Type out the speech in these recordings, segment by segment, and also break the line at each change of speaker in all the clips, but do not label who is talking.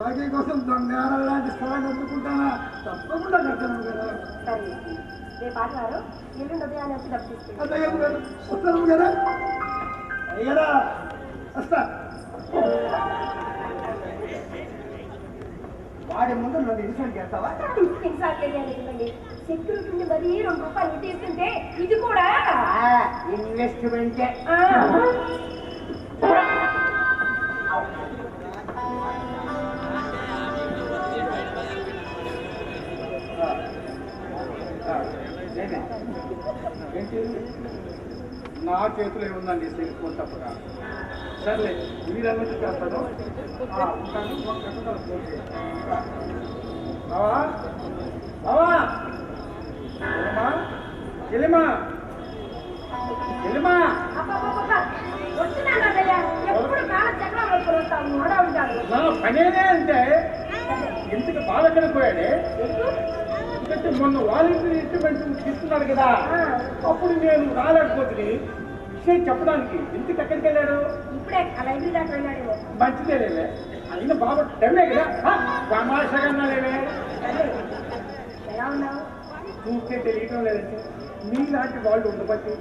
బాకీ కోసం బంగారం లాంటి స్థలాన్ని అందుకుంటానా తప్పకుండా కడతాను కదా.
సరే రేపు ఆదివారం ఎల్లుండి ఉదయాన్నే వచ్చి డబ్బు
వస్తాను కదా? అయ్యరా వస్తా. వాడి ముందు నన్ను ఇన్సల్ట్ చేస్తావా?
ఇన్సార్ట్ తెలియాలి సెక్యూరిటీ మరీ రెండు రూపాయలు తీసుకుంటే ఇది కూడా?
ఇన్వెస్ట్మెంటే. నా చేతిలో ఏముందండి? సెల్ఫోన్ తప్పగా సర్లే మీరన్నట్టు చేస్తాను. బావా? బావా? చెల్లిమా చెల్లిమా నా పనేనే అంటే ఇంతకు బాధ ఎక్కడికి ఎందుకంటే మొన్న వాలంటీర్ ఇన్స్ట్రుమెంట్ తీసుకున్నాడు కదా. అప్పుడు నేను రాలేకపోతుంది విషయం చెప్పడానికి ఇంటికి ఎక్కడికి వెళ్ళాడు
ఇప్పుడే లైబ్రరీ దాకా వెళ్ళాడు
మంచిదే లేవే. అయినా బాబా డబ్బే కదా. తమాషాగా లేవే.
ఎలా ఉన్నావు?
చూస్తే తెలియటం లేదంటే మీలాంటి వాళ్ళు ఉండబట్టి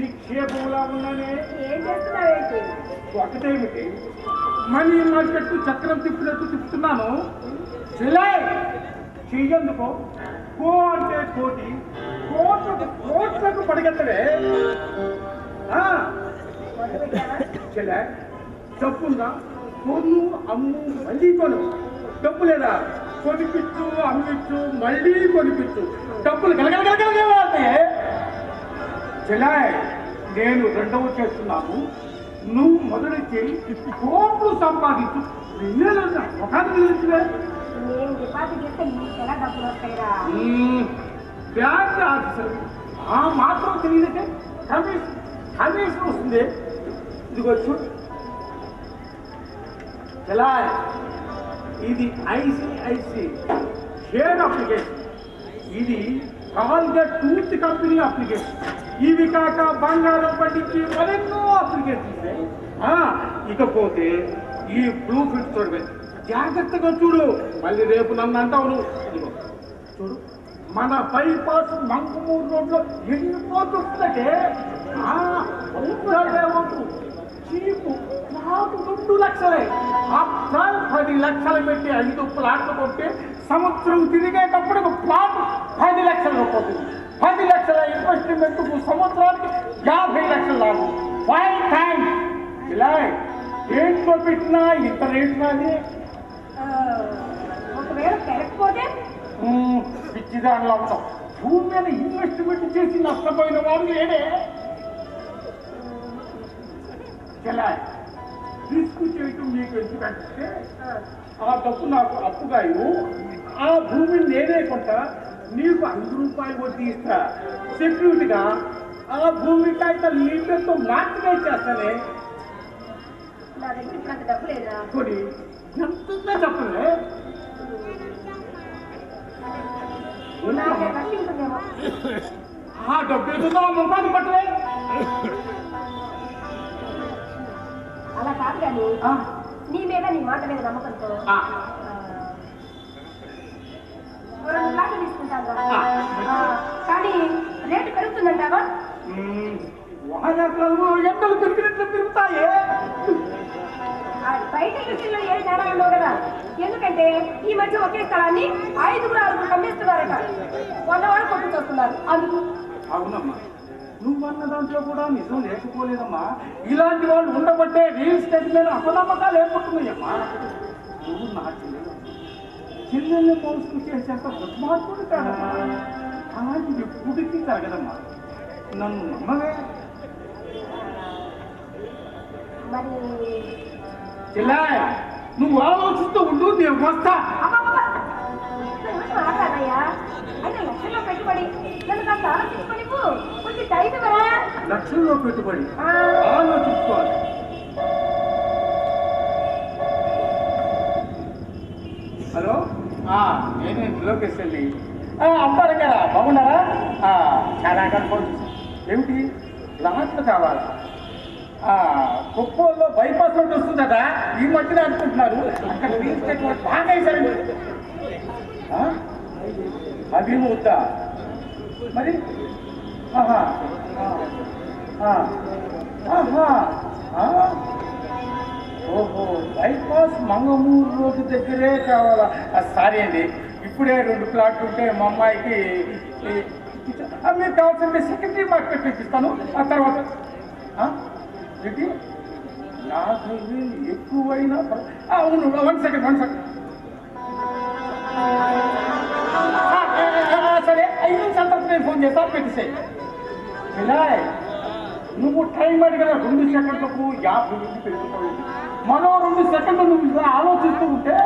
నిక్షేపంలా ఉన్నానే.
ఏం చేస్తున్నావేంటి
ఒకటేమిటి మనీ మార్కెట్ చక్రం తిప్పినట్టు తిప్పుతున్నాను. సిలై చెయ్యందుకో కో అంటే కోటి కోట్లకు కోట్లకు పడిగెత్తవే ఆ, చెల్లె డబ్బుందా కొను అమ్ము మళ్ళీ కొను. డబ్బు లేదా? కొనిపించు అమ్మిచ్చు మళ్ళీ కొనిపించు డబ్బులు గలగలగలగలగే చెల్లాయ్ నేను రెండవ చేస్తున్నాను. నువ్వు మొదటి చేయి కోట్లు సంపాదించు. నిన్నేలా ఒక నిలిచివే బ్యాంక్ ఆఫీసర్. ఆ మాత్రం తెలియదంటే కమిషన్ కమిషన్ వస్తుంది. ఇదిగో చూడు. ఎలా ఇది ఐసిఐసి షేర్ అప్లికేషన్. ఇది కాల్గా టూత్ కంపెనీ అప్లికేషన్. ఇవి కాక బంగారం పండించి మరెన్నో అప్లికేషన్స్. ఆ, ఇకపోతే ఈ బ్లూ ఫిట్ చూడవే జాగ్రత్తగా చూడు. మళ్ళీ రేపు నన్ను అంటావు నువ్వు. చూడు. మన బైపాస్ మంకుమూరు రోడ్లో ఎన్ని పోతుందంటే చీపు నాకు రెండు లక్షలే. అప్రాల్ పది లక్షలు పెట్టి ఐదు ప్లాట్లు కొట్టి సంవత్సరం తిరిగేటప్పుడు ఒక ప్లాట్ పది లక్షలు పోతుంది. పది లక్షల ఇన్వెస్ట్మెంట్ సంవత్సరానికి యాభై లక్షలు రాదు. ఫైవ్ టైమ్స్ ఇలా ఏంటో పెట్టినా ఇంత రేట్
కానీ
మ్మ్, పిచ్చిదానిలో ఉంటాం భూమి మీద ఇన్వెస్ట్మెంట్ చేసి నష్టపోయిన వారు లేడే. రిస్క్ చేయటం మీకు ఎందుకంటే
ఆ,
డబ్బు నాకు అప్పుగా ఆ భూమిని నేనే కొంటా నీకు ఐదు రూపాయలు వడ్డీ ఇస్తా. సెక్యూరిటీగా ఆ భూమి కాగితాలు నీ పేరుతో మార్చిగా చేస్తానే.
నా దగ్గర అంత డబ్బు లేదా?
కొని ఎంత చెప్పలే
నాకే ఖర్చు ఉంటుందేమో
ఆ డబ్బు ఏదో ముఖాన్ని పట్టలే.
అలా కాదు కానీ నీ మీద నీ మాట మీద నమ్మకంతో రెండు తీసుకుంటాను కానీ రేటు పెరుగుతుందంటావా?
పెరిగినట్లు పెరుగుతాయే
ఆ బయట ఇండస్ట్రీలో ఏ తేడా ఉండవు కదా? ఎందుకంటే ఈ మధ్య ఒకే స్థలాన్ని ఐదుగురు ఆరుగురు అమ్మేస్తున్నారట కొన్నవాళ్ళు కొట్టుకొస్తున్నారు అందుకు?
అవునమ్మా. నువ్వన్న దాంట్లో కూడా నిజం లేకపోలేదమ్మా. ఇలాంటి వాళ్ళు ఉండబట్టే రియల్ ఎస్టేట్ మీద అపనమ్మకాలు ఏర్పడుతున్నాయమ్మా. నువ్వు నా చెల్లెలు. చెల్లెల్ని మోసం చేసేంత దుర్మార్గుడు కాదమ్మా. అలాంటిది ఎప్పుడుకి జరగదమ్మా నన్ను నమ్మవే.
మరి
చెల్లాయ్ నువ్వు ఆలోచిస్తూ ఉండు నేను వస్తా.
లక్షల్లో పెట్టుబడి.
ఆలోచించుకోవాలి. హలో? ఆ, నేనే లోకేష్ వెళ్ళి అమ్మారు కదా బాగున్నారా? చాలా కనుకోండి ఏమిటి? లాట్లు కావాలా? ఆ, బైపాస్ రోడ్ వస్తుందట ఈ మధ్యన అనుకుంటున్నారు. అక్కడ రియల్ బాగా వేశారండి అది వద్దా మరి? ఆహా. ఆహా. ఓహో బైపాస్ మంగమూరు రోడ్డు దగ్గరే కావాలా? సారీ అండి. ఇప్పుడే రెండు ప్లాట్లు ఉంటే మా అమ్మాయికి ఈ- ఇచ్చ- మీరు సెకండరీ మార్కెట్ ఇప్పిస్తాను ఆ తర్వాత ఏంటి? యాభై వేలు ఎక్కువైనా అవును వన్ సెకండ్ వన్ సెకండ్. సరే ఐదు నిమిషాల తర్వాత నేను ఫోన్ చేస్తాను పెట్టేసాయి. వినాయ్ నువ్వు టైం అడిగిన రెండు సెకండ్లకు యాభై నుంచి పెరుగుతావు. మనం రెండు సెకండ్లు నువ్వు ఆలోచిస్తూ ఉంటే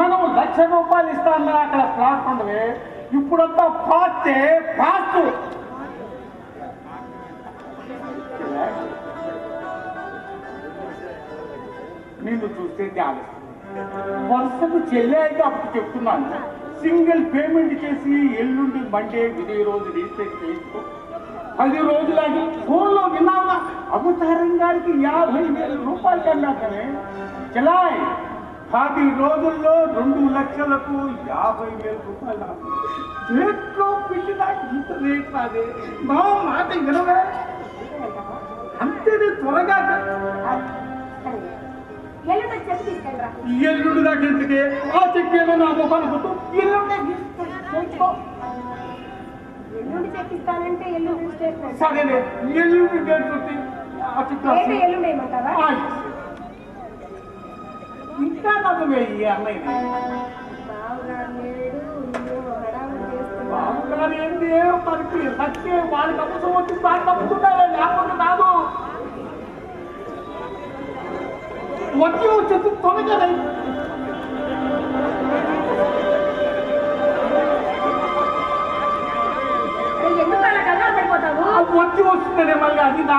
మనం లక్ష రూపాయలు ఇస్తానని అక్కడ ప్లాట్ ఉండవే ఇప్పుడంతా పాస్తే పాస్తు. నిన్ను చూస్తే ఆలస్యం వరుసకు చెల్లాయిగా అప్పుడు చెప్తున్నాను. సింగిల్ పేమెంట్ చేసి ఎల్లుండి మండే విదే రోజు రిజిస్టర్ చేసుకో పది రోజులకి ఫోన్లో విన్నావా? అవతారం గారికి యాభై వేల రూపాయలు కన్నాకనే చెలాయ్ పది రోజుల్లో రెండు లక్షలకు యాభై వేల రూపాయలు రేట్లో చేతిలో పిల్లి ఇంత రేట్ రాదే మా మాట వినవే. అంతేనే త్వరగా
ఎల్లుడు
దాకా ఆ చెక్ ఏమో నా ముఖాన్ని కొట్టు చెక్
ఎల్లుండి స్టేట్మెంట్
సరేనే ఎల్లుండి ఆ చెక్ ఇంకా నమ్మమే ఈ అన్నయ్య. బాబుగారు ఏంటి? పరిస్థితి సత్యం వాళ్ళకి అమ్ముతూ వచ్చి వాళ్ళు అమ్ముతున్నారే లేకపోతే నాకు వచ్చి వచ్చేది తొలగదే
ఎందుకు అలా కంగారు పడిపోతావు
వచ్చి వస్తుందనే మళ్ళీ అది నా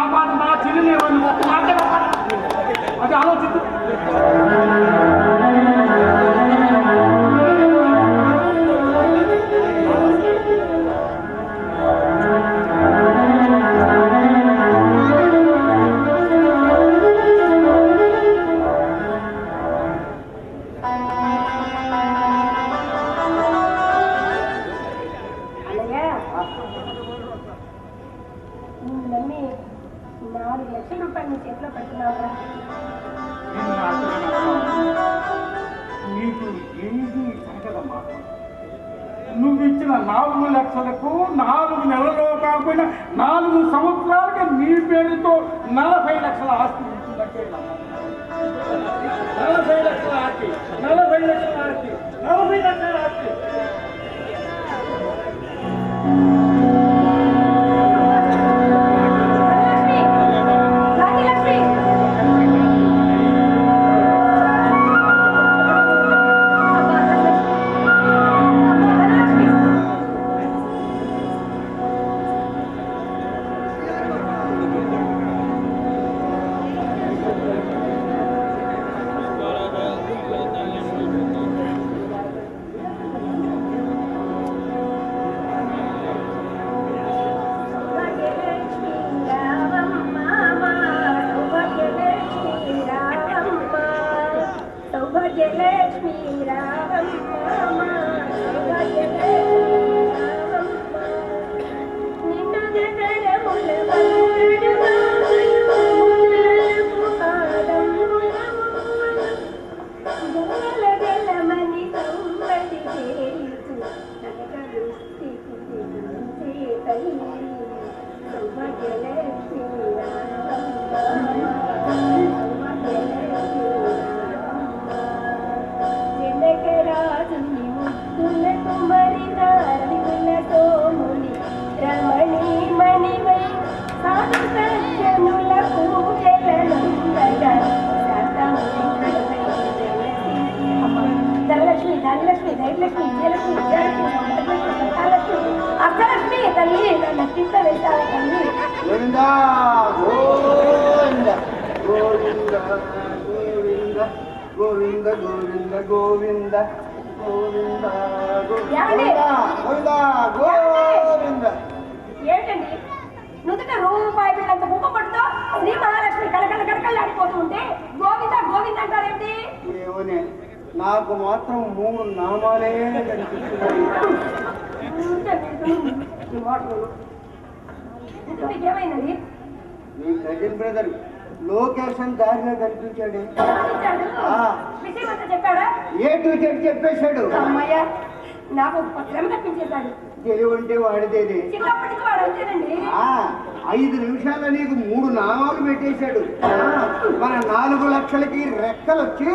లక్షలకు నాలుగు నెలలో కాకపోయినా నాలుగు సంవత్సరాలకి నీ పేరుతో నలభై లక్షల ఆస్తి ఉంటుందంటే నలభై లక్షల ఆస్తి నలభై లక్షల ఆస్తి నలభై లక్షల
గోవింద గోవింద గోవింద గోవింద గోవింద గోవింద? గోవింద గోవింద
ఏంటండి నుదుట రూపాయి బిళ్ళంత ముఖం పడుతో శ్రీ మహాలక్ష్మి కళకళ కళకళలాడిపోతూ ఉంటే గోవింద గోవింద అంటారేమిటి?
ఏమోనే నాకు మాత్రం మూడు నామాలే కనిపిస్తున్నాయి.
మీకేమైందండి?
మీ కజిన్ బ్రదర్ లోకేషన్ దారిలో కనిపించాడు. ఏ టు జెడ్ చెప్పేశాడు?
నాకు
తెలివంటే వాడిదేది. ఐదు నిమిషాల్లో నీకు మూడు నామాలు పెట్టేశాడు. మన నాలుగు లక్షలకి రెక్కలు వచ్చి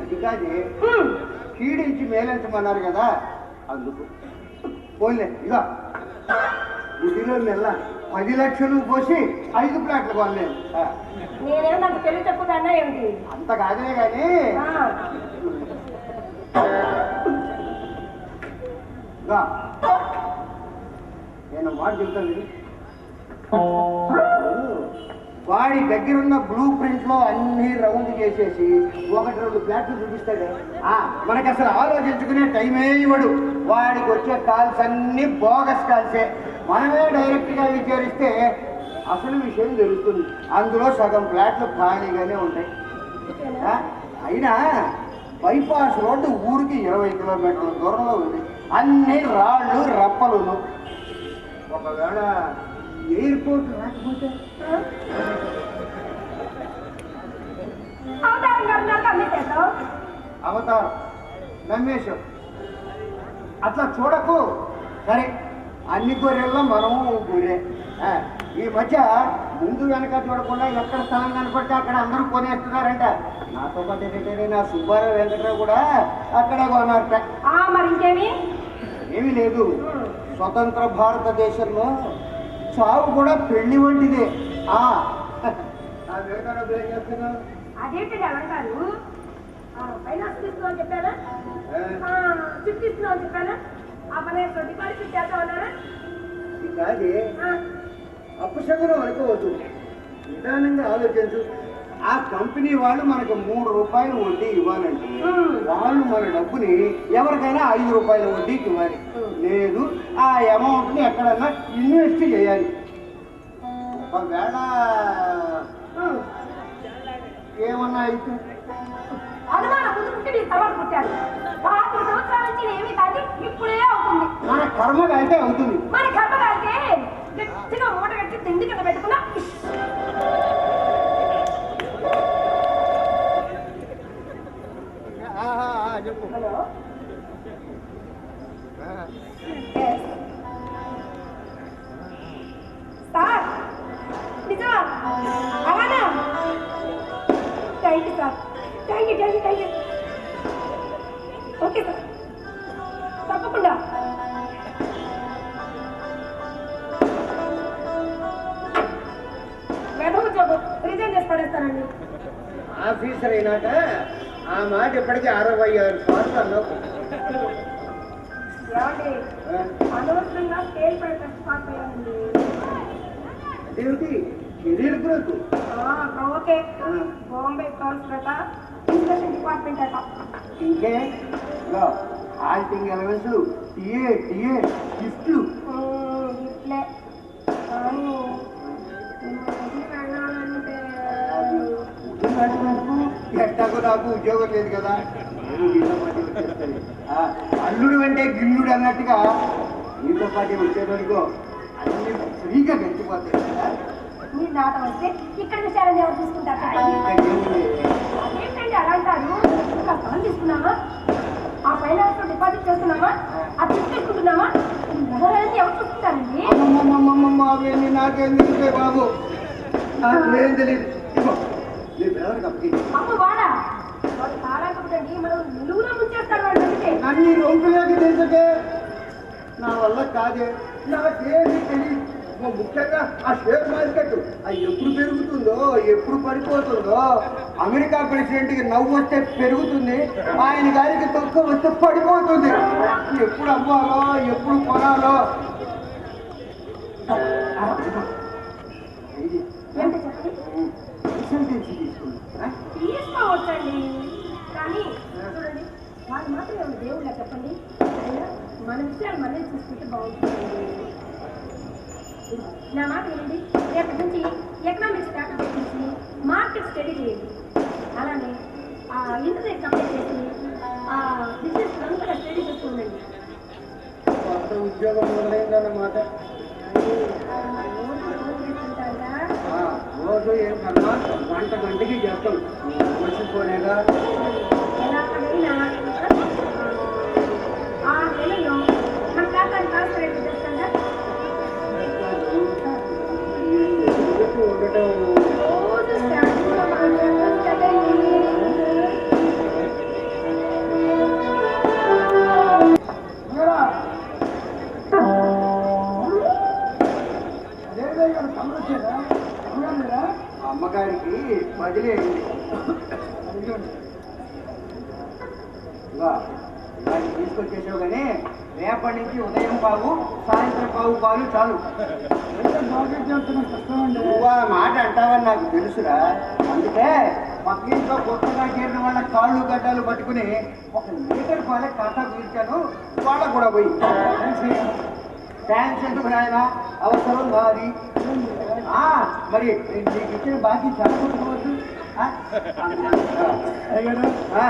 అది కాదే. కీడించి మేలించమన్నారు కదా అందుకు. పోలే ఇక గుడిలో నెల పది లక్షలు పోసి ఐదు ప్లాట్లు కొనలేదు ఆ,
నేనేమో నాకు తెలివి చెప్పుదాన్నా ఏమిటి?
అంత కాదే కానీ నేను మాట చెప్తాను. వాడి దగ్గరున్న బ్లూ ప్రింట్లో అన్ని రౌండ్ చేసేసి ఒకటి రెండు ఫ్లాట్లు చూపిస్తాడు. ఆ, మనకి అసలు ఆలోచించుకునే టైమే ఇవ్వడు. వాడికి వచ్చే కాల్స్ అన్ని బోగస్ కాల్సే. మనమే డైరెక్ట్గా విచారిస్తే అసలు విషయం తెలుస్తుంది. అందులో సగం ఫ్లాట్లు ఖాళీగానే ఉంటాయి. అయినా బైపాస్ రోడ్డు ఊరికి ఇరవై కిలోమీటర్ల దూరంలో ఉంది. అన్ని రాళ్ళు రప్పలును. ఒకవేళ ఎయిర్పోర్ట్ రాకపోతే?
అవతారం.
నమ్మేశాం. అట్లా చూడకు. సరే అన్ని గొర్రెల్లో మనము గొర్రె. ఈ మధ్య ముందు వెనక చూడకుండా ఎక్కడ స్థలం కనపడితే అక్కడ అందరూ కొనేస్తున్నారంట. నాతో పాటు ఏంటంటే నా సుబ్బారావు వెంకటరావు కూడా అక్కడే కొన్నారట.
ఆ మరి ఇంకేమి?
ఏమీ లేదు. స్వతంత్ర భారతదేశంలో చావు కూడా పెళ్ళి వంటిదే. ఆ ఆ
ఫైనాన్స్ తీసుకున్నావు చెప్పానా?
ఏ,
ఆ, చిప్ తీసుకున్నావు చెప్పానా? ఆ పని డిపాజిట్ చేద్దామన్నారా
కాదే అపశకునం అనుకోవద్దు. నిదానంగా ఆలోచించు. ఆ కంపెనీ వాళ్ళు మనకు మూడు రూపాయలు వడ్డీ ఇవ్వాలంటే. వాళ్ళు మన డబ్బుని ఎవరికైనా ఐదు రూపాయల వడ్డీకి ఇవ్వాలి. లేదు ఆ అమౌంట్ని ఎక్కడన్నా ఇన్వెస్ట్ చేయాలి. ఒకవేళ. ఏమన్నా అయితే
అనుమానం ముందుకుంటే నీ సవాలు పుట్టాడు పాతిక సంవత్సరాల నుంచి ఏమీ కానీ ఇప్పుడే అవుతుంది.
మన కర్మగా అయితే అవుతుంది.
మన కర్మ కాకే గట్టిగా మూట కట్టి తిండి కింద పెట్టుకున్నా
చెప్పు.
Hello. Thank you okay sir. తప్పకుండా. వెధవ ఉద్యోగం రిజైన్ చేసి పడేస్తానండి.
ఆఫీసర్ అయినాక ఆ మాట ఇప్పటికీ అరవై ఆరు సార్లు ఆ,
అనవసరంగా స్కేల్ పై కష్టపాటు అయ్యానండి.
అదేమిటి కెరీర్ గ్రోత్.
ఆ, ఓకే. బాంబే కౌన్సిలట డిస్కషన్ డిపార్ట్మెంట్ అట
ఇంకే ఇదిగో, ఎలవెన్స్ టీఏ టీఏ గిఫ్ట్లు
మ్మ్, ఇట్లే కానీ
ఎట్టాకు నాకు ఉద్యోగం లేదు కదా అల్లుడు అంటే గిల్లుడు అన్నట్టుగా నీతో పాటు వచ్చేదనుకో అన్ని ఫ్రీగా గడిచిపోతాయి.
మీరు నాతో వస్తే ఇక్కడ విషయాలని ఎవరు చూసుకుంటారు? అదేంటండి అలా అంటారు? స్థలం తీసుకున్నామా? ఆ ఫైనాన్స్ డిపాజిట్ చేస్తున్నామా? అది తీసుకుంటున్నామా ఎవరు చూసుకుంటారండి?
అమ్మమ్మమ్మమ్మమ్మ అవన్నీ నాకేం తెలుస్తాయి బాబు. నాకేం తెలియదు ఇదిగో, నీ బ్రదర్కి అప్పగించు.
అమ్మ వాడా? వాడు కాలేకపోతండి మనం నిలువులో ముంచేస్తాడు వాడు అందుకే.
నన్ను రొంపులోకి తెలుసుకే నా వల్ల కాదే. నాకేమీ తెలియదు ముఖ్యంగా ఆ షేర్ మార్కెట్. అది ఎప్పుడు పెరుగుతుందో ఎప్పుడు పడిపోతుందో. అమెరికా ప్రెసిడెంట్కి నవ్వు వస్తే పెరుగుతుంది ఆయన గారికి తక్కువ వస్తే పడిపోతుంది. ఎప్పుడు అమ్మాలో ఎప్పుడు కొనాలో.
చెప్పండి తీసుకోవచ్చండి. కానీ చూడండి వాళ్ళు మాత్రం దేవుళ్ళ చెప్పండి? మన విషయాలు మళ్ళీ చూసుకుంటే బాగుంటుంది నా మాట వినండి రేపటి నుంచి ఎకనామిక్స్ డేటా గురించి మార్కెట్ స్టడీ చేయండి అలానే ఆ ఇంటర్నెట్ అప్లై చేసి ఆ బిజినెస్ అంతా స్టడీ చేస్తూ ఉండండి
కొత్త ఉద్యోగం మొదలైందన్నమాట
రోజు
ఏం కన్నా గంట గంటకి చేస్తాం మర్చిపోలేగా
ఆ నెలలో మన ఖాతాని ట్రాన్స్ఫర్
perdão రేపటి నుంచి ఉదయం పావు సాయంత్రం పావు పాలు చాలు. నువ్వు ఆ మాట అంటావని నాకు తెలుసురా. అందుకే పక్కింట్లో కొత్తగా చేరిన వాళ్ళ కాళ్ళు గడ్డలు పట్టుకుని ఒక లీటర్ పాలే ఖాతా తీర్చాను. వాళ్ళకు కూడా పోయి. థ్యాంక్స్ ఎందుకు నాయన అవసరం నాది ఆ, మరి నీకు ఇచ్చిన బాకీ చెప్పకపోవచ్చు ఆ? ఆ,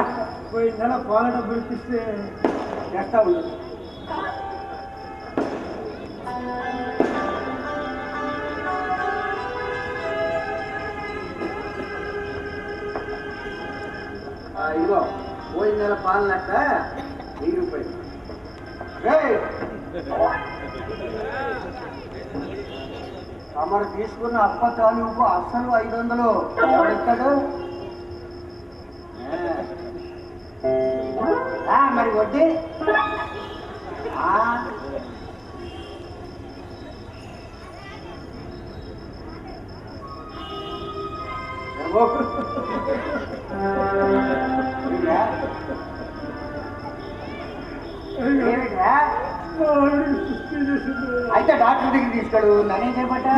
పోయి నెల పాల డబ్బులు ఇప్పిస్తే
చేస్తా ఉండు ఆ, ఇదిగో పోయిన నెల పాలు లెక్క వెయ్యి రూపాయలు ఏయ్! తమరు తీసుకున్న అప్ప తాలూకు అస్సలు ఐదు వందలు. ఎక్కడు మరి వడ్డీ? డాక్టర్ దగ్గర తీసుకెళ్ళు. నన్నేం చేయబట్టా